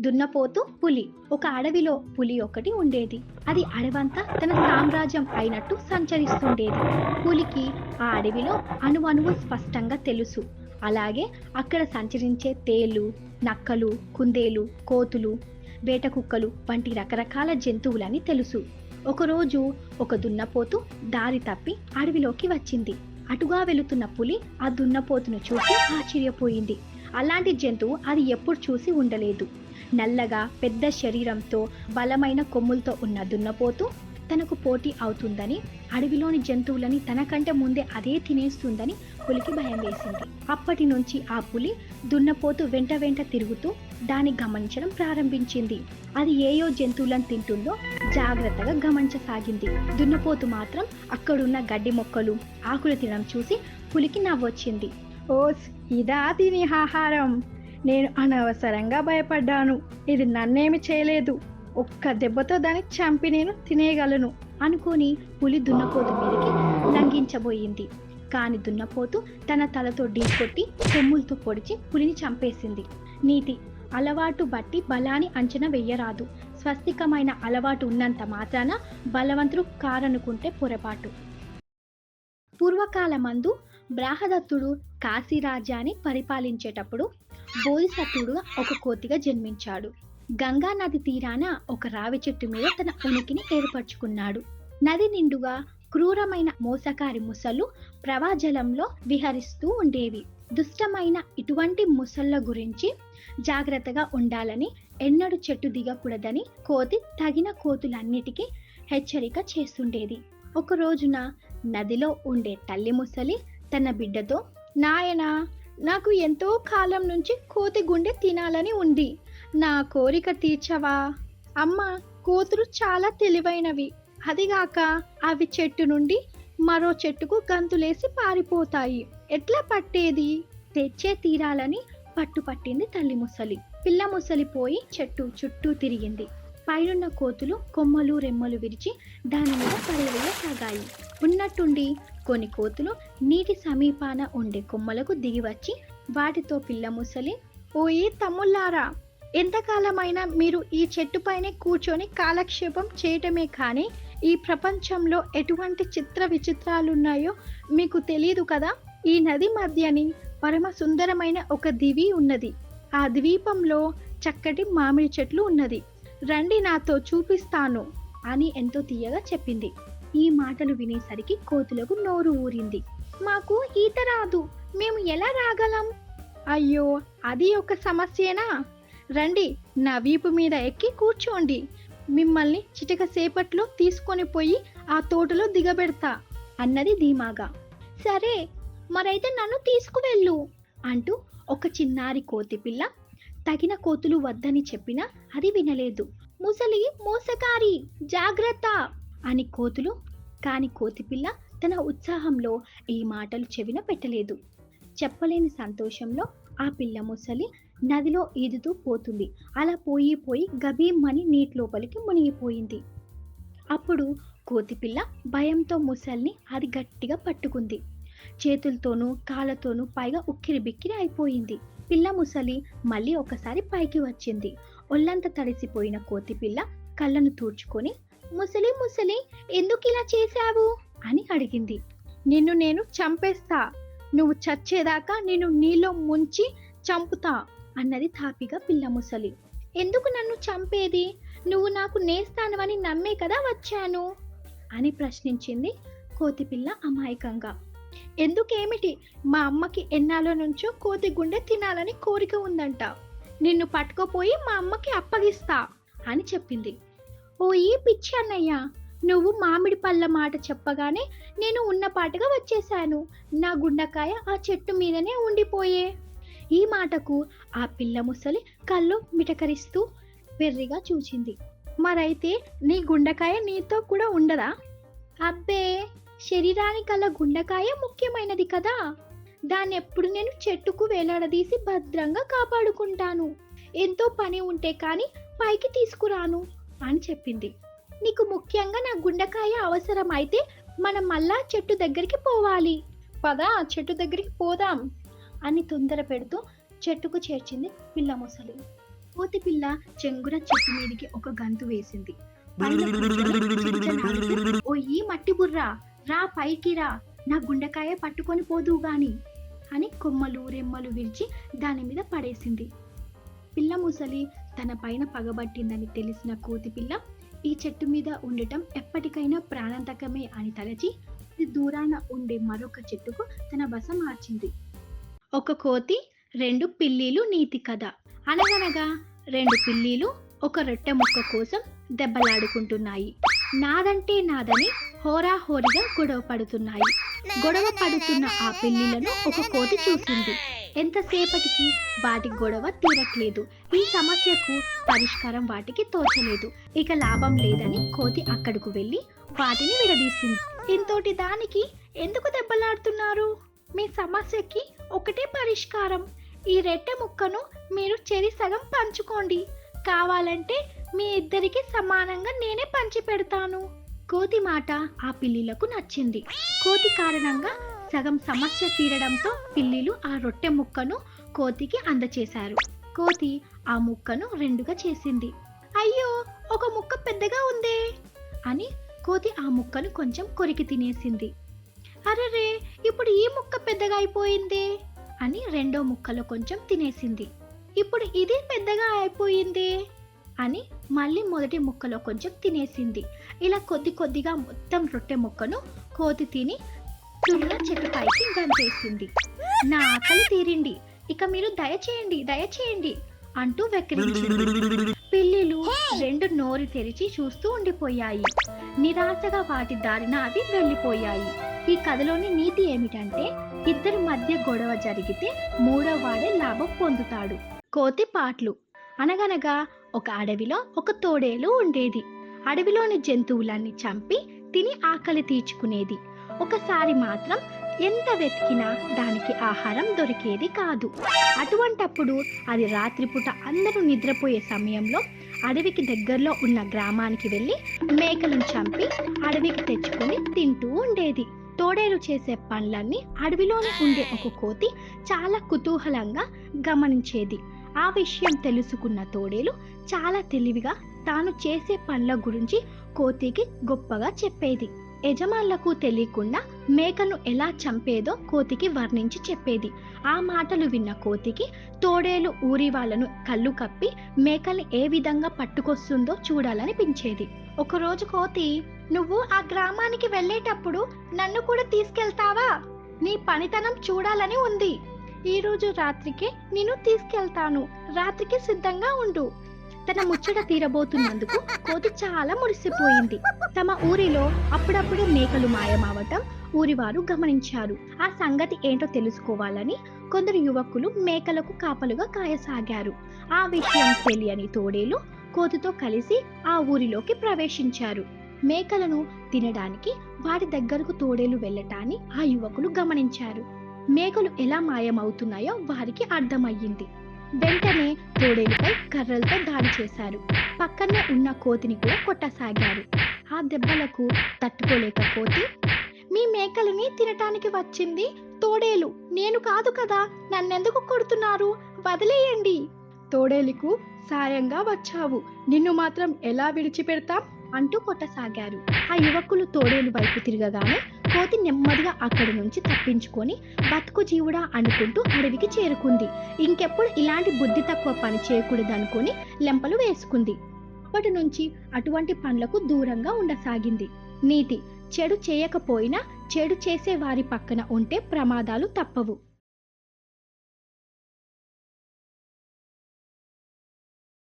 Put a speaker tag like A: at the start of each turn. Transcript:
A: దున్నపోతు పులి. ఒక అడవిలో పులి ఒకటి ఉండేది. అది అడవంతా తన సామ్రాజ్యం అయినట్టు సంచరిస్తుండేది. పులికి ఆ అడవిలో అణువణువు స్పష్టంగా తెలుసు. అలాగే అక్కడ సంచరించే తేళ్ళు నక్కలు కుందేలు కోతులు వేట కుక్కలు వంటి రకరకాల జంతువులని తెలుసు. ఒకరోజు ఒక దున్నపోతు దారి తప్పి అడవిలోకి వచ్చింది. అటుగా వెళుతున్న పులి ఆ దున్నపోతును చూసి ఆశ్చర్యపోయింది. అలాంటి జంతువు అది ఎప్పుడు చూసి ఉండలేదు. నల్లగా పెద్ద శరీరంతో బలమైన కొమ్ములతో ఉన్న దున్నపోతు తనకు పోటీ అవుతుందని అడవిలోని జంతువులని తనకంటే ముందే అదే తినేస్తుందని పులికి భయం వేసింది. అప్పటి నుంచి ఆ పులి దున్నపోతు వెంట వెంట తిరుగుతూ దాన్ని గమనించడం ప్రారంభించింది. అది ఏయో జంతువులను తింటుందో జాగ్రత్తగా గమనించసాగింది. దున్నపోతు మాత్రం అక్కడున్న గడ్డి మొక్కలు ఆకులు తినడం చూసి పులికి నవ్వొచ్చింది. ఓస్ ఇదా తిని ఆహారం. నేను అనవసరంగా భయపడ్డాను. ఇది నన్నేమి చేయలేదు. ఒక్క దెబ్బతో దాన్ని చంపి నేను తినేయగలను అనుకొని పులి దున్నపోతు మీదకి లంఘించబోయింది. కాని దున్నపోతు తన తలతో ఢీకొట్టి కొమ్ములతో పొడిచి పులిని చంపేసింది. నీతి అలవాటు బట్టి బలాన్ని అంచనా వెయ్యరాదు. స్వస్తికమైన అలవాటు ఉన్నంత మాత్రాన బలవంతుడు కారనుకుంటే పొరపాటు. పూర్వకాలమందు బ్రాహదత్తుడు కాశీరాజ్యాన్ని పరిపాలించేటప్పుడు బోధిసత్తుడు ఒక కోతిగా జన్మించాడు. గంగా నది తీరాన ఒక రావి చెట్టు మీద తన ఉనికిని ఏర్పరచుకున్నాడు. నది నిండుగా క్రూరమైన మోసకారి ముసలు ప్రవాజలంలో విహరిస్తూ ఉండేవి. దుష్టమైన ఇటువంటి ముసళ్ళ గురించి జాగ్రత్తగా ఉండాలని ఎన్నడూ చెట్టు దిగకూడదని కోతి తగిన కోతులన్నిటికీ హెచ్చరిక చేస్తుండేది. ఒక రోజున నదిలో ఉండే తల్లి ముసలి తన బిడ్డతో నాయనా నాకు ఎంతో కాలం నుంచి కోతి గుండె తినాలని ఉంది. నా కోరిక తీర్చవా? అమ్మ కోతులు చాలా తెలివైనవి. అదిగాక అవి చెట్టు నుండి మరో చెట్టుకు గంతులేసి పారిపోతాయి. ఎట్లా పట్టేది? తెచ్చే తీరాలని పట్టుపట్టింది తల్లి ముసలి. పిల్ల ముసలి పోయి చెట్టు చుట్టూ తిరిగింది. పైనున్న కోతులు కొమ్మలు రెమ్మలు విరిచి దాని మీద పడవేయసాగాయి ఉన్నట్టుండి కొన్ని కోతులు నీటి సమీపాన ఉండే కొమ్మలకు దిగి వచ్చి వాటితో పిల్ల ముసలి ఓయి తమ్ముళ్ళారా ఎంతకాలమైనా మీరు ఈ చెట్టుపైనే కూర్చొని కాలక్షేపం చేయటమే కానీ ఈ ప్రపంచంలో ఎటువంటి చిత్ర విచిత్రాలున్నాయో మీకు తెలియదు కదా? ఈ నది మధ్యని పరమ సుందరమైన ఒక దివి ఉన్నది. ఆ ద్వీపంలో చక్కటి మామిడి చెట్లు ఉన్నది. రండి నాతో చూపిస్తాను అని ఎంతో తీయగా చెప్పింది. ఈ మాటలు వినేసరికి కోతులకు నోరు ఊరింది. మాకు ఈత రాదు. మేము ఎలా రాగలం? అయ్యో అది ఒక సమస్యేనా? రండి నా వీపు మీద ఎక్కి కూర్చోండి. మిమ్మల్ని చిటిక సేపట్లో తీసుకొని పోయి ఆ తోటలో దిగబెడతా అన్నది ధీమాగా. సరే మరైతే నన్ను తీసుకువెళ్ళు అంటూ ఒక చిన్నారి కోతి పిల్ల తగిన కోతులు వద్దని చెప్పినా అది వినలేదు. ముసలి మోసకారి జాగ్రత్త! అని కోతులు కాని కోతిపిల్ల తన ఉత్సాహంలో ఈ మాటలు చెవిన పెట్టలేదు. చెప్పలేని సంతోషంలో ఆ పిల్ల ముసలి నదిలో ఈదుతూ పోతుంది. అలా పోయి పోయి గభీమ్మని నీటి లోపలికి మునిగిపోయింది. అప్పుడు కోతిపిల్ల భయంతో ముసల్ని అది గట్టిగా పట్టుకుంది. చేతులతోనూ కాళ్ళతోనూ పైగా ఉక్కిరి బిక్కిరి అయిపోయింది. పిల్ల ముసలి మళ్ళీ ఒకసారి పైకి వచ్చింది. ఒళ్ళంతా తడిసిపోయిన కోతిపిల్ల కళ్ళను తూర్చుకొని ముసలి ముసలి ఎందుకు ఇలా చేశావు? అని అడిగింది. నిన్ను నేను చంపేస్తా. నువ్వు చచ్చేదాకా నేను నీలో ముంచి చంపుతా అన్నది తాపిగా పిల్ల ముసలి. ఎందుకు నన్ను చంపేది? నువ్వు నాకు నేస్తాను అని నమ్మే కదా వచ్చాను? అని ప్రశ్నించింది కోతిపిల్ల అమాయకంగా. ఎందుకేమిటి? మా అమ్మకి ఎన్నాళ్ళ నుంచో కోతి గుండె తినాలని కోరిక ఉందంట. నిన్ను పట్టుకోపోయి మా అమ్మకి అప్పగిస్తా అని చెప్పింది. ఓ ఈ పిచ్చి అన్నయ్య నువ్వు మామిడి పళ్ళ మాట చెప్పగానే నేను ఉన్నపాటుగా వచ్చేశాను. నా గుండకాయ ఆ చెట్టు మీదనే ఉండిపోయే. ఈ మాటకు ఆ పిల్ల ముసలి కళ్ళు మిటకరిస్తూ వెర్రిగా చూచింది. మరైతే నీ గుండకాయ నీతో కూడా ఉండదా? అబ్బే! శరీరానికల్లా గుండకాయ ముఖ్యమైనది కదా. దాన్ని ఎప్పుడు నేను చెట్టుకు వేలాడదీసి భద్రంగా కాపాడుకుంటాను. ఎంతో పని ఉంటే కానీ పైకి తీసుకురాను అని చెప్పింది. నీకు ముఖ్యంగా నా గుండకాయ అవసరం అయితే మనం మళ్ళా చెట్టు దగ్గరికి పోవాలి. పదా చెట్టు దగ్గరికి పోదాం అని తొందర పెడుతూ చెట్టుకు చేర్చింది పిల్ల ముసలి. కోతి పిల్ల చెంగున చెట్టు మీదకి ఒక గంతు వేసింది. ఓ ఈ మట్టి బుర్ర రా పైకి రా. నా గుండెకాయ పట్టుకొని పోదు గాని అని కొమ్మలు రెమ్మలు విరిచి దాని మీద పడేసింది. పిల్ల ముసలి తన పైన పగబట్టిందని తెలిసిన కోతి పిల్ల ఈ చెట్టు మీద ఉండటం ఎప్పటికైనా ప్రాణాంతకమే అని తలచి దూరాన ఉండే మరొక చెట్టుకు తన బస మార్చింది. ఒక కోతి రెండు పిల్లీలు నీతి కథ. అనగనగా రెండు పిల్లీలు ఒక రొట్టె ముక్క కోసం దెబ్బలాడుకుంటున్నాయి. నాదంటే నాదని హోరాహోరీగా గొడవ పడుతున్నాయి. గొడవ పడుతున్న ఆ పిల్లిలను ఒక కోతి చూసింది. ఎంతసేపటికి వాటి గొడవ తీరట్లేదు. ఈ సమస్యకు పరిష్కారం వాటికి తోచలేదు. ఇక లాభం లేదని కోతి అక్కడకు వెళ్ళి వాటిని విడదీసింది. ఇంతోటి దానికి ఎందుకు దెబ్బలాడుతున్నారు? మీ సమస్యకి ఒకటే పరిష్కారం. ఈ రెట్టె ముక్కను మీరు చెరి సగం పంచుకోండి. కావాలంటే మీ ఇద్దరికి సమానంగా నేనే పంచి పెడతాను. కోతి మాట ఆ పిల్లిలకు నచ్చింది. కోతి కారణంగా సగం సమస్య తీరడంతో పిల్లిలు ఆ రొట్టె ముక్కను కోతికి అందచేశారు. కోతి ఆ ముక్కను రెండుగా చేసింది. అయ్యో ఒక ముక్క పెద్దగా ఉందే? అని కోతి ఆ ముక్కను కొంచెం కొరికి తినేసింది. అరెరే ఇప్పుడు ఈ ముక్క పెద్దగా అయిపోయిందే? అని రెండో ముక్కలో కొంచెం తినేసింది. ఇప్పుడు ఇది పెద్దగా అయిపోయిందే? అని మళ్ళీ మొదటి ముక్కలో కొంచెం తినేసింది. ఇలా కొద్ది కొద్దిగా మొత్తం రొట్టె ముక్కను కోతి తిని తుమ్మిన చెట్టు పైకి గంతేసింది నా ఆకలి తీరింది. ఇక మీరు దయచేయండి దయచేయండి అంటూ వెక్కిరించింది. పిల్లిలు రెండు నోరు తెరిచి చూస్తూ ఉండిపోయాయి. నిరాశగా వాటి దారిన అవి వెళ్ళిపోయాయి. ఈ కథలోని నీతి ఏమిటంటే ఇద్దరి మధ్య గొడవ జరిగితే మూడో వాడే లాభం పొందుతాడు. కోతి పాట్లు. అనగనగా ఒక అడవిలో ఒక తోడేలు ఉండేది. అడవిలోని జంతువులన్నీ చంపి తిని ఆకలి తీర్చుకునేది. ఒకసారి మాత్రం ఎంత వెతికినా దానికి ఆహారం దొరికేది కాదు. అటువంటప్పుడు అది రాత్రిపూట అందరూ నిద్రపోయే సమయంలో అడవికి దగ్గరలో ఉన్న గ్రామానికి వెళ్ళి మేకలను చంపి అడవికి తెచ్చుకొని తింటూ ఉండేది. తోడేలు చేసే పనులన్నీ అడవిలోనే ఉండే ఒక కోతి చాలా కుతూహలంగా గమనించేది. ఆ విషయం తెలుసుకున్న తోడేలు చాలా తెలివిగా తాను చేసే పనుల గురించి కోతికి గొప్పగా చెప్పేది. యజమానులకు తెలియకుండా మేకను ఎలా చంపేదో కోతికి వర్ణించి చెప్పేది. ఆ మాటలు విన్న కోతికి తోడేలు ఊరి వాళ్ళను కళ్ళు కప్పి మేకల్ని ఏ విధంగా పట్టుకొస్తుందో చూడాలనిపించేది. ఒకరోజు కోతి నువ్వు ఆ గ్రామానికి వెళ్ళేటప్పుడు నన్ను కూడా తీసుకెళ్తావా? నీ పనితనం చూడాలని ఉంది. ఈ రోజు నేను తీసుకెళ్తాను. రాత్రికి సిద్ధంగా ఉండు. తన ముచ్చట తీరబోతున్నందుకు కోతి చాలా మురిసిపోయింది. తమ ఊరిలో అప్పుడప్పుడు మేకలు మాయమావటం ఊరివారు గమనించారు. ఆ సంగతి ఏంటో తెలుసుకోవాలని కొందరు యువకులు మేకలకు కాపలుగా కాయసాగారు. ఆ విషయం తెలియని తోడేలు కోతితో కలిసి ఆ ఊరిలోకి ప్రవేశించారు. మేకలను తినడానికి వాటి దగ్గరకు తోడేలు వెళ్ళటాన్ని ఆ యువకులు గమనించారు. మేకలు ఎలా మాయమవుతున్నాయో వారికి అర్థమయ్యింది. వెంటనే తోడేలుపై కర్రలతో దాడి చేశారు. పక్కనే ఉన్న కోతిని కూడా కొట్టసాగారు. ఆ దెబ్బలకు తట్టుకోలేక కోతి మీ మేకలని తినటానికి వచ్చింది తోడేలు. నేను కాదు కదా నన్నెందుకు కొడుతున్నారు? వదిలేయండి. తోడేలుకు సాయంగా వచ్చావు. నిన్ను మాత్రం ఎలా విడిచిపెడతాం? అంటూ కొట్టసాగారు. ఆ యువకులు తోడేలు వైపు తిరగగానే కోతి నెమ్మదిగా అక్కడి నుంచి తప్పించుకొని బతుకు జీవుడా అనుకుంటూ అడవికి చేరుకుంది. ఇంకెప్పుడు ఇలాంటి బుద్ధి తక్కువ పని చేయకూడదు అనుకుని లెంపలు వేసుకుంది. అప్పటి నుంచి అటువంటి పనులకు దూరంగా ఉండసాగింది. నీతి చెడు చేయకపోయినా చెడు చేసే వారి పక్కన ఉంటే ప్రమాదాలు తప్పవు.